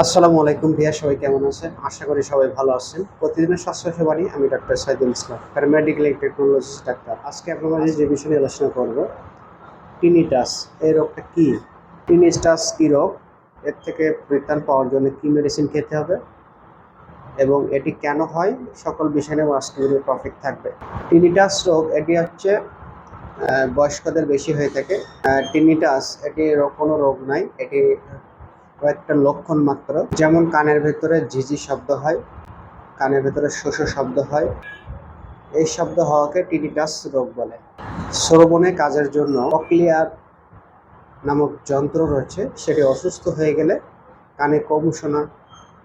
আসসালামু আলাইকুম ভিয়া, সবাই কেমন আছেন? আশা করি সবাই ভালো আছেন। প্রতিদিনের স্বাস্থ্য সেবা নিয়ে আমি doctor Saidul Islam paramedical technologist doctor. আজকে আপনার মাঝে যে বিষয় নিয়ে আলোচনা করব টিনিটাস এই রোগটা কি? টিনিটাস কি রোগ? এর থেকে পরিত্রাণ পাওয়ার জন্য কি মেডিসিন খেতে হবে? এবং এটি কেন হয়? সকল বিষয় নিয়ে আজকে টপিক থাকবে। টিনিটাস রোগ, এটি হচ্ছে বয়স্কদের বেশি হয়ে থাকে। টিনিটাস এটি কোনো রোগ নাই, এটি কয়েকটা লক্ষণ মাত্র। যেমন কানের ভেতরে ঝিঝি শব্দ হয়, কানের ভেতরে শোষ শব্দ হয়। এই শব্দ হওয়াকে টিনিটাস রোগ বলে। শ্রবণে কাজের জন্য অক্লিয়ার নামক যন্ত্র রয়েছে, সেটি অসুস্থ হয়ে গেলে কানে কম শোনা,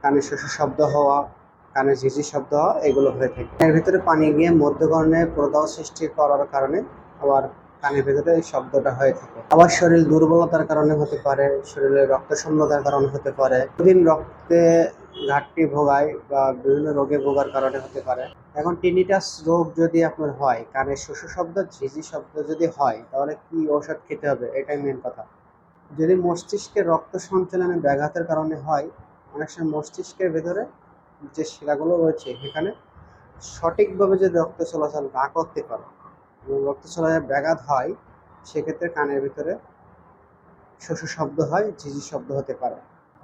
কানে শোষ শব্দ হওয়া, কানে ঝিঝি শব্দ হওয়া, এগুলো হয়ে থাকে। কানের ভেতরে পানি গিয়ে মধ্যকর্ণে প্রদাহ সৃষ্টি করার কারণে আবার কানের ভেতরে এই শব্দটা হয়ে থাকে। আবার শরীর দুর্বলতার কারণে হতে পারে, শরীরে রক্ত শূন্যতার কারণে হতে পারে দিন রক্তে ঘাটতি ভোগায় বা বিভিন্ন রোগে ভোগার কারণে হতে পারে। এখন টিনিটাস রোগ যদি আপনার হয়, কানে শোষ শব্দ, ঝিঝি শব্দ যদি হয়, তাহলে কি ঔষধ খেতে হবে? এটাই মেন কথা। যদি মস্তিষ্কে রক্ত সঞ্চালনে ব্যাঘাতের কারণে হয়, অনেক সময় মস্তিষ্কের ভেতরে যে শিরাগুলো রয়েছে, সেখানে সঠিকভাবে যদি রক্ত চলাচল না করতে পারে এবং রক্ত ব্যাঘাত হয়, সেক্ষেত্রে কানের ভিতরে শোষ শব্দ হয়, ঝিঝি শব্দ হতে পারে।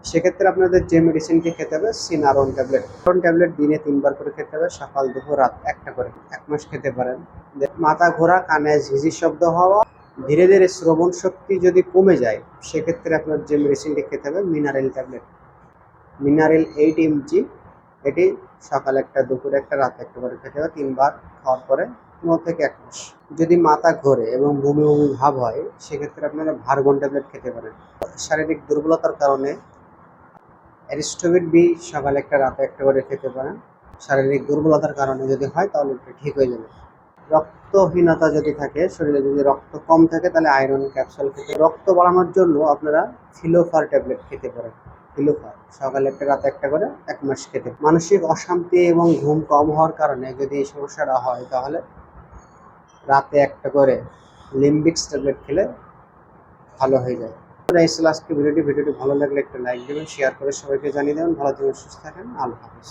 সেক্ষেত্রে আপনাদের যে মেডিসিনটি খেতে হবে, সিনারন ট্যাবলেট। সিনারন ট্যাবলেট দিনে তিনবার করে খেতে হবে, সকাল, দুপুর, রাত একটা করে। এক মাস খেতে পারেন। মাথা ঘোরা, কানে ঝিঝি শব্দ হওয়া, ধীরে ধীরে শ্রবণ শক্তি যদি কমে যায়, সেক্ষেত্রে আপনার যে মেডিসিনটি খেতে হবে, mineral tablet. Mineral eight mg এটি সকাল একটা, দুপুরে একটা, রাতে একটা করে খেতে হবে তিনবার খাওয়ার পরে পনেরো থেকে এক মাস। যদি মাথা ঘোরে এবং বমি বমি ভাব হয়, সেক্ষেত্রে আপনারা ভার্গন ট্যাবলেট খেতে পারেন। শারীরিক দুর্বলতার কারণে অ্যারিস্টোভিট বি সকালে একটা, রাতে একটা করে খেতে পারেন। শারীরিক দুর্বলতার কারণে যদি হয়, তাহলে এটা ঠিক হয়ে যাবে। রক্তহীনতা যদি থাকে, শরীরে যদি রক্ত কম থাকে, তাহলে আয়রন ক্যাপসুল খেতে রক্ত বাড়ানোর জন্য আপনারা ফিলোফার ট্যাবলেট খেতে পারেন। ফিলোফার সকালে একটা রাতে একটা করে এক মাস খেতে মানসিক অশান্তি এবং ঘুম কম হওয়ার কারণে যদি এই সমস্যাটা হয়, তাহলে রাতে একটা করে লিম্বিক্স ট্যাবলেট খেলে ভালো হয়ে যায়। এই ছিল আজকে ভিডিওটি। ভিডিওটি ভালো লাগলে একটা লাইক দেবেন, শেয়ার করে সবাইকে জানিয়ে দেবেন। ভালো থাকবেন, সুস্থ থাকেন আল্লাহ হাফিজ।